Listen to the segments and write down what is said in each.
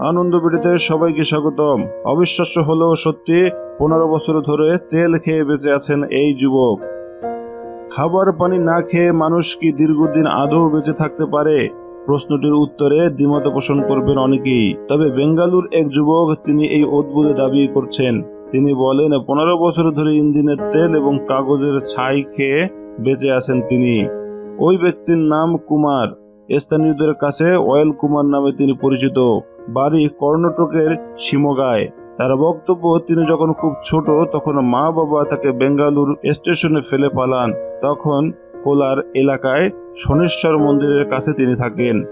আনন্দ বিড়িতে সবাইকে স্বাগতম। অবিশ্বাস্য হলেও সত্যি, পনেরো বছর ধরে তেল খেয়ে বেঁচে আছেন এই যুবক। খাবার পানি না খেয়ে মানুষ কি দীর্ঘদিন আদৌ বেঁচে থাকতে পারে? প্রশ্নটির উত্তরে দ্বিমত পোষণ করবেন অনেকেই। তবে বেঙ্গালুর এক যুবক তিনি এই অদ্ভুত দাবি করছেন। তিনি বলেন, পনেরো বছর ধরে ইঞ্জিনের তেল এবং কাগজের ছাই খেয়ে বেঁচে আছেন তিনি। ওই ব্যক্তির নাম কুমার। স্থানীয়দের কাছে অয়েল কুমার নামে তিনি পরিচিত। বাড়ি কর্ণাটকের শিমগায়। তার বক্তব্য, তিনি যখন খুব ছোট, তখন মা বাবা তাকে বেঙ্গালুর স্টেশনে ফেলে পালান। তখন কোলার এলাকায় শনেশ্বর মন্দিরের কাছে তিনি থাকেন।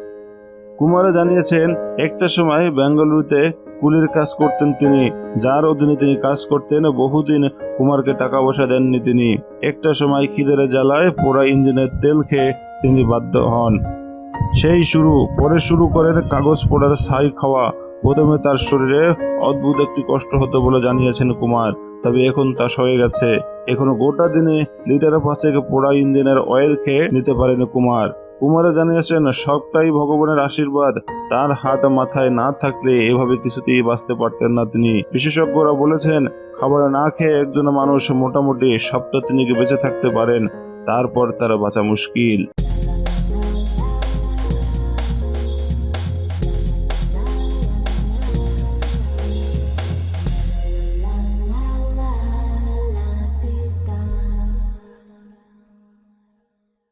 কুমারে জানিয়েছেন, একটা সময় বেঙ্গালুরুতে কুলির কাজ করতেন তিনি। যার অধীনে তিনি কাজ করতেন, বহুদিন কুমারকে টাকা পয়সা দেননি তিনি। একটা সময় খিদের জ্বালায় পোড়া ইঞ্জিনের তেল খেয়ে তিনি বাধ্য হন। সেই শুরু, পরে শুরু করেন কাগজ পোড়ার ছাই খাওয়া। প্রথমে তার শরীরে অদ্ভুত একটি কষ্ট হতো বলে জানিয়েছেন কুমার, তবে এখন তা সয়ে গেছে। এখনও গোটা দিনে লিটার পাঁচেক পোড়া ইঞ্জিনের অয়েল খেয়ে নিতে পারেন কুমার। কুমারে জানিয়েছেন, সবটাই ভগবানের আশীর্বাদ। তার হাত মাথায় না থাকলে এভাবে কিছুতেই বাঁচতে পারতেন না তিনি। বিশেষজ্ঞরা বলেছেন, খাবার না খেয়ে একজন মানুষ মোটামুটি সপ্তাহ তিনেক বেঁচে থাকতে পারেন। তারপর তারা বাঁচা মুশকিল।